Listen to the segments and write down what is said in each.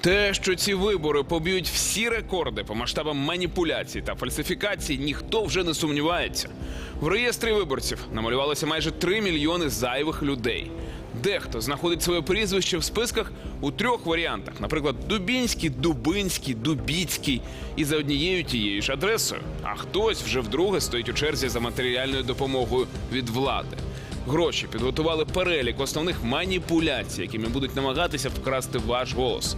Те, що ці вибори поб'ють всі рекорди по масштабам маніпуляцій та фальсифікацій, ніхто вже не сумнівається. В реєстрі виборців намалювалося майже 3 мільйони зайвих людей. Дехто знаходить своє прізвище в списках у трьох варіантах: наприклад, Дубінський, Дубинський, Дубіцький, і за однією тією ж адресою. А хтось вже вдруге стоїть у черзі за матеріальною допомогою від влади. Гроші підготували перелік основних маніпуляцій, якими будуть намагатися вкрасти ваш голос.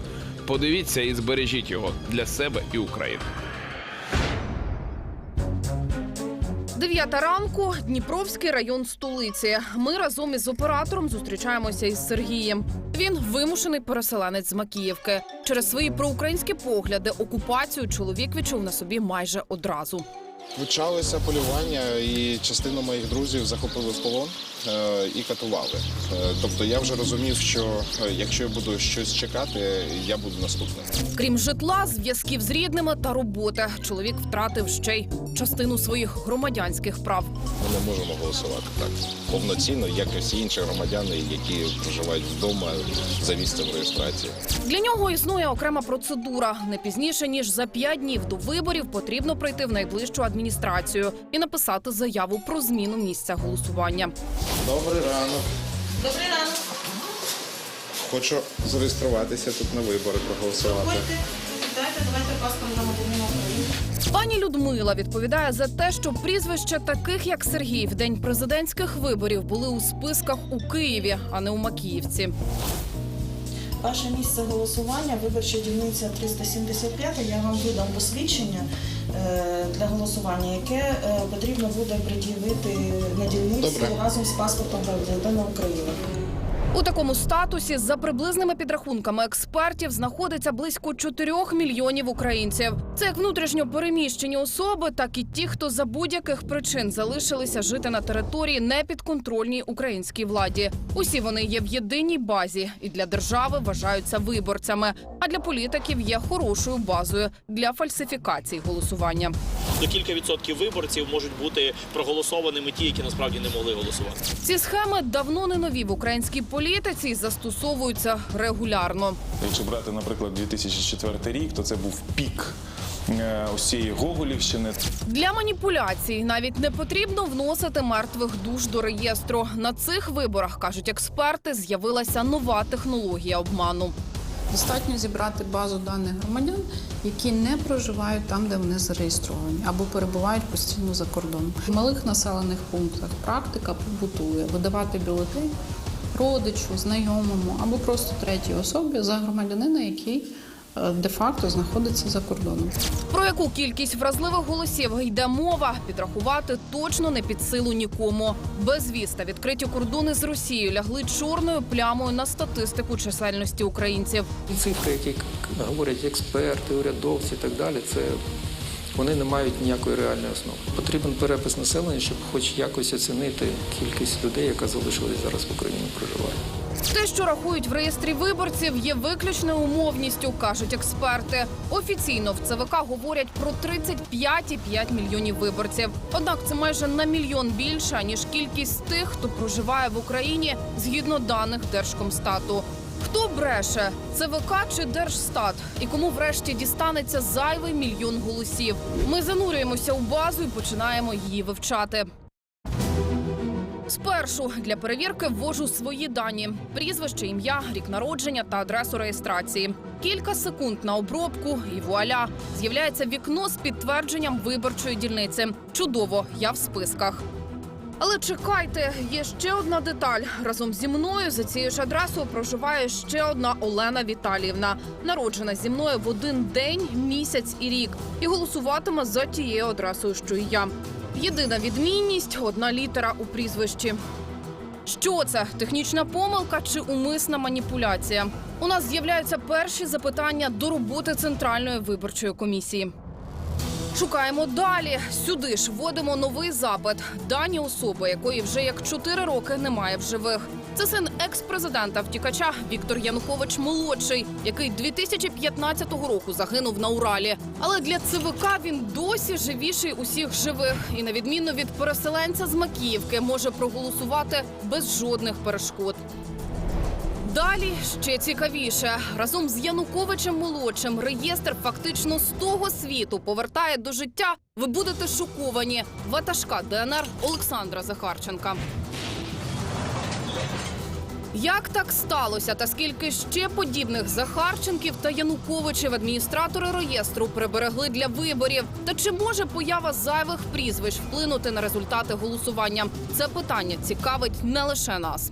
Подивіться і збережіть його для себе і України. Дев'ята ранку, Дніпровський район столиці. Ми разом із оператором зустрічаємося із Сергієм. Він вимушений переселенець з Макіївки. Через свої проукраїнські погляди окупацію чоловік відчув на собі майже одразу. Почалося полювання, і частину моїх друзів захопили в полон е, і катували. Е, тобто я вже розумів, що е, якщо я буду щось чекати, я буду наступним. Крім житла, зв'язків з рідними та роботи, чоловік втратив ще й частину своїх громадянських прав. Ми не можемо голосувати так повноцінно, як і всі інші громадяни, які проживають вдома за місцем реєстрації. Для нього існує окрема процедура. Не пізніше ніж за п'ять днів до виборів потрібно прийти в найближчу адміністрацію і написати заяву про зміну місця голосування. Добрий ранок. Добрий ранок. Хочу зареєструватися тут на вибори, проголосувати. Ходьте, сідайте, давайте паспорт України. Пані Людмила відповідає за те, що прізвища таких як Сергій в день президентських виборів були у списках у Києві, а не у Макіївці. Ваше місце голосування, виборча дільниця 375, я вам видам посвідчення е, для голосування, яке е, потрібно буде пред'явити на дільниці Добре. разом з паспортом громадянина України. У такому статусі, за приблизними підрахунками експертів, знаходиться близько 4 мільйонів українців. Це як внутрішньо переміщені особи, так і ті, хто за будь-яких причин залишилися жити на території непідконтрольній українській владі. Усі вони є в єдиній базі і для держави вважаються виборцями. А для політиків є хорошою базою для фальсифікацій голосування. до кілька відсотків виборців можуть бути проголосованими ті, які насправді не могли голосувати. Ці схеми давно не нові в українській політиці і застосовуються регулярно. Якщо брати, наприклад, 2004 рік, то це був пік е, ось цієї Гоголівщини. Для маніпуляцій навіть не потрібно вносити мертвих душ до реєстру. На цих виборах кажуть експерти, з'явилася нова технологія обману. Достатньо зібрати базу даних громадян, які не проживають там, де вони зареєстровані, або перебувають постійно за кордоном. В малих населених пунктах практика побутує видавати бюлетень родичу, знайомому або просто третій особі за громадянина, який е, де-факто знаходиться за кордоном. Про яку кількість вразливих голосів йде мова, підрахувати точно не під силу нікому. Безвіз та відкриті кордони з Росією лягли чорною плямою на статистику чисельності українців. Цифри, які говорять експерти, урядовці і так далі, це вони не мають ніякої реальної основи. Потрібен перепис населення, щоб хоч якось оцінити кількість людей, яка залишилась зараз в Україні проживає. Те, що рахують в реєстрі виборців, є виключною умовністю, кажуть експерти. Офіційно в ЦВК говорять про 35,5 мільйонів виборців. Однак це майже на мільйон більше ніж кількість тих, хто проживає в Україні згідно даних Держкомстату. Хто бреше ЦВК чи Держстат? І кому врешті дістанеться зайвий мільйон голосів? Ми занурюємося у базу і починаємо її вивчати. Спершу для перевірки ввожу свої дані: прізвище, ім'я, рік народження та адресу реєстрації. Кілька секунд на обробку, і вуаля з'являється вікно з підтвердженням виборчої дільниці. Чудово, я в списках. Але чекайте, є ще одна деталь. Разом зі мною за цією ж адресою проживає ще одна Олена Віталіївна, народжена зі мною в один день, місяць і рік, і голосуватиме за тією адресою, що і я. Єдина відмінність одна літера у прізвищі. Що це технічна помилка чи умисна маніпуляція? У нас з'являються перші запитання до роботи центральної виборчої комісії. Шукаємо далі. Сюди ж вводимо новий запит. Дані особи, якої вже як 4 роки немає в живих. Це син екс-президента втікача Віктор Янукович молодший, який 2015 року загинув на Уралі. Але для ЦВК він досі живіший усіх живих і, на відміну від переселенця з Макіївки, може проголосувати без жодних перешкод. Далі ще цікавіше. Разом з Януковичем молодшим реєстр фактично з того світу повертає до життя. Ви будете шоковані. Ватажка ДНР Олександра Захарченка. Як так сталося, та скільки ще подібних Захарченків та Януковичів адміністратори реєстру приберегли для виборів? Та чи може поява зайвих прізвищ вплинути на результати голосування? Це питання цікавить не лише нас.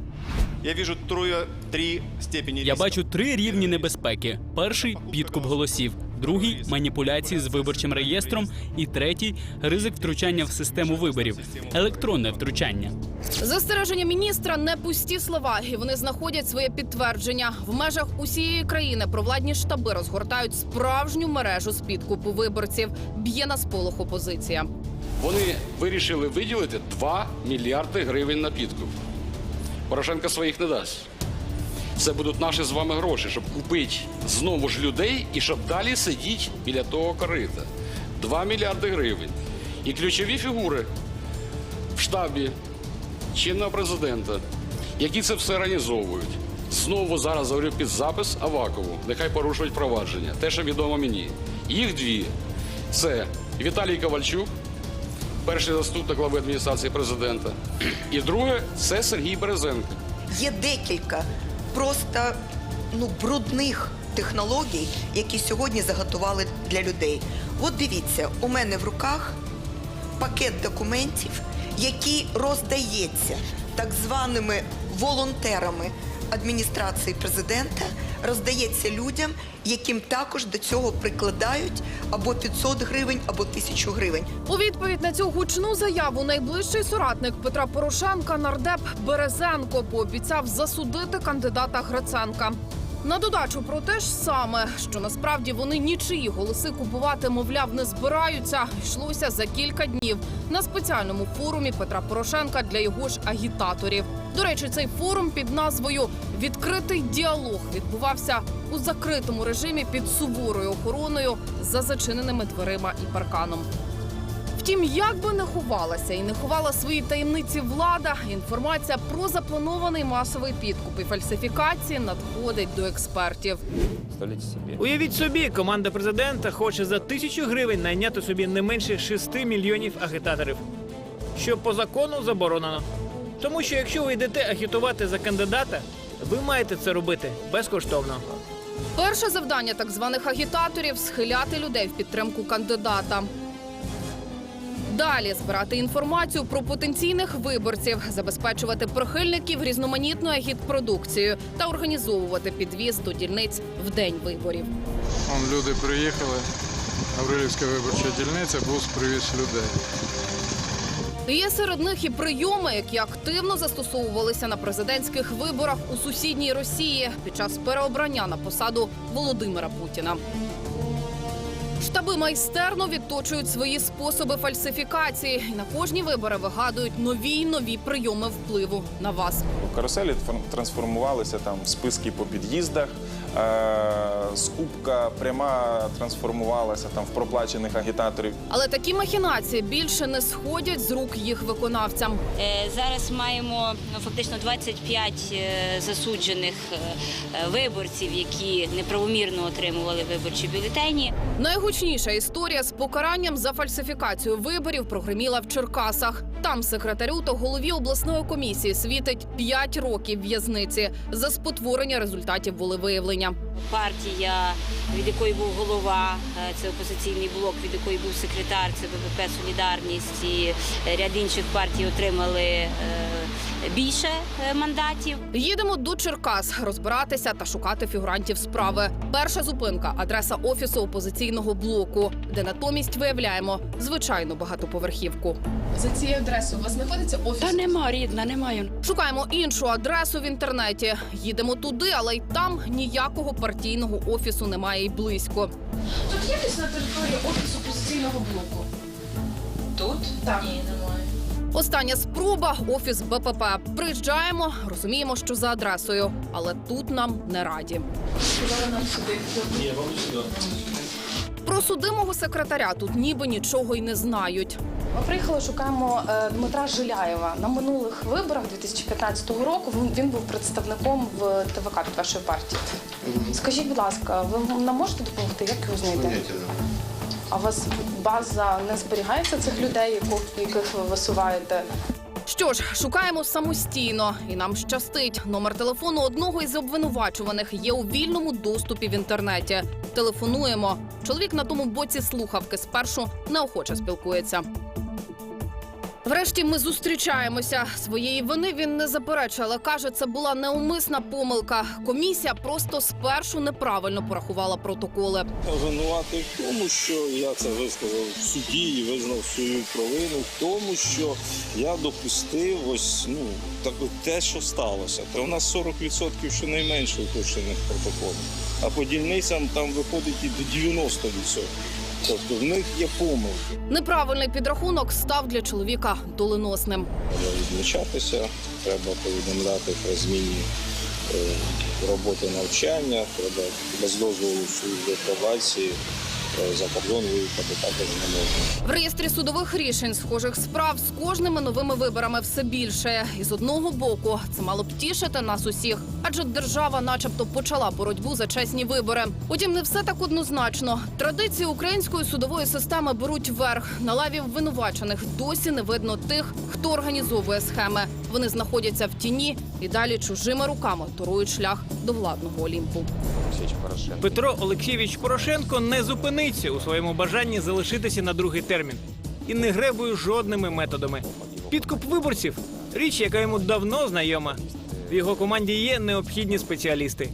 Я вижу трое, три степени Я бачу три рівні небезпеки: перший підкуп голосів, другий маніпуляції з виборчим реєстром, і третій ризик втручання в систему виборів, електронне втручання. Застереження міністра не пусті слова, і вони знаходять своє підтвердження. В межах усієї країни провладні штаби розгортають справжню мережу з підкупу виборців. Б'є на сполох опозиція. Вони вирішили виділити 2 мільярди гривень на підкуп. Порошенко своїх не дасть. Це будуть наші з вами гроші, щоб купити знову ж людей і щоб далі сидіти біля того корита. 2 мільярди гривень. І ключові фігури в штабі чинного президента, які це все організовують. Знову зараз говорю під запис Авакову. Нехай порушують провадження. Те, що відомо мені. Їх дві це Віталій Ковальчук, перший заступник глави адміністрації президента. І друге це Сергій Березенко. Є декілька просто ну, брудних технологій, які сьогодні заготували для людей. От дивіться, у мене в руках пакет документів, який роздається так званими волонтерами адміністрації президента, роздається людям, яким також до цього прикладають або 500 гривень, або 1000 гривень. У відповідь на цю гучну заяву найближчий соратник Петра Порошенка нардеп Березенко пообіцяв засудити кандидата Гриценка. На додачу про те ж саме, що насправді вони нічиї голоси купувати, мовляв, не збираються. Йшлося за кілька днів на спеціальному форумі Петра Порошенка для його ж агітаторів. До речі, цей форум під назвою Відкритий діалог відбувався у закритому режимі під суворою охороною за зачиненими дверима і парканом. Втім, як би не ховалася і не ховала свої таємниці влада, інформація про запланований масовий підкуп і фальсифікації надходить до експертів. Уявіть собі, команда президента хоче за тисячу гривень найняти собі не менше 6 мільйонів агітаторів, що по закону заборонено. Тому що якщо ви йдете агітувати за кандидата, ви маєте це робити безкоштовно. Перше завдання так званих агітаторів схиляти людей в підтримку кандидата. Далі збирати інформацію про потенційних виборців, забезпечувати прихильників різноманітною агітпродукцією та організовувати підвіз до дільниць в день виборів. Вон люди приїхали. Гаврилівська виборча дільниця, бус привіз людей. Є серед них і прийоми, які активно застосовувалися на президентських виборах у сусідній Росії під час переобрання на посаду Володимира Путіна. Штаби майстерно відточують свої способи фальсифікації і на кожні вибори вигадують нові й нові прийоми впливу на вас. Каруселі тран- трансформувалися там в списки по під'їздах. Е- скупка пряма трансформувалася там в проплачених агітаторів. Але такі махінації більше не сходять з рук їх виконавцям. Е, Зараз маємо ну, фактично 25 е, засуджених виборців, які неправомірно отримували виборчі бюлетені. Найгучніша історія з покаранням за фальсифікацію виборів прогреміла в Черкасах. Там секретарю та голові обласної комісії світить 5 років в'язниці за спотворення результатів волевиявлення. Партія, від якої був голова, е, це опозиційний блок, від якої був секретар, це БПП Солідарність і е, ряд інших партій отримали е, більше е, мандатів. Їдемо до Черкас розбиратися та шукати фігурантів справи. Перша зупинка адреса офісу опозиційного блоку, де натомість виявляємо звичайну багатоповерхівку. За цією адресою у вас знаходиться офіс? Та нема, рідна, немає. Шукаємо іншу адресу в інтернеті. Їдемо туди, але й там ніякого партійного офісу немає й близько. Тут є десь на території офісу опозиційного блоку. Тут? Так. Ні, немає. Остання спроба офіс БПП. Приїжджаємо, розуміємо, що за адресою, але тут нам не раді. Про судимого секретаря тут ніби нічого й не знають. Ми приїхали, шукаємо е, Дмитра Жиляєва. На минулих виборах 2015 року він, він був представником в ТВК від вашої партії. Скажіть, будь ласка, ви нам можете допомогти? Як його знайти? А у вас база не зберігається цих людей, яких, ви висуваєте? Що ж, шукаємо самостійно, і нам щастить. Номер телефону одного із обвинувачуваних є у вільному доступі в інтернеті. Телефонуємо. Чоловік на тому боці слухавки спершу неохоче спілкується. Врешті ми зустрічаємося. Своєї вини він не заперечує, але каже, це була неумисна помилка. Комісія просто спершу неправильно порахувала протоколи. Винуватий в тому, що я це висказав в суді і визнав свою провину в тому, що я допустив ось ну так те, що сталося. То у нас 40% щонайменше уточнених протоколів, а по дільницям там виходить і до 90%. Тобто в них є помилки. Неправильний підрахунок став для чоловіка доленосним. Треба відмічатися, треба повідомляти про зміні е, роботи навчання, треба без дозволу служби пробації за кордон виїхати також не можна. В реєстрі судових рішень схожих справ з кожними новими виборами все більше. І з одного боку це мало б тішити нас усіх, адже держава, начебто, почала боротьбу за чесні вибори. Утім, не все так однозначно. Традиції української судової системи беруть верх. На лаві обвинувачених досі не видно тих, хто організовує схеми. Вони знаходяться в тіні і далі чужими руками торують шлях до владного олімпу. Петро Олексійович Порошенко не зупиниться у своєму бажанні залишитися на другий термін і не гребує жодними методами. Підкуп виборців річ, яка йому давно знайома. В його команді є необхідні спеціалісти.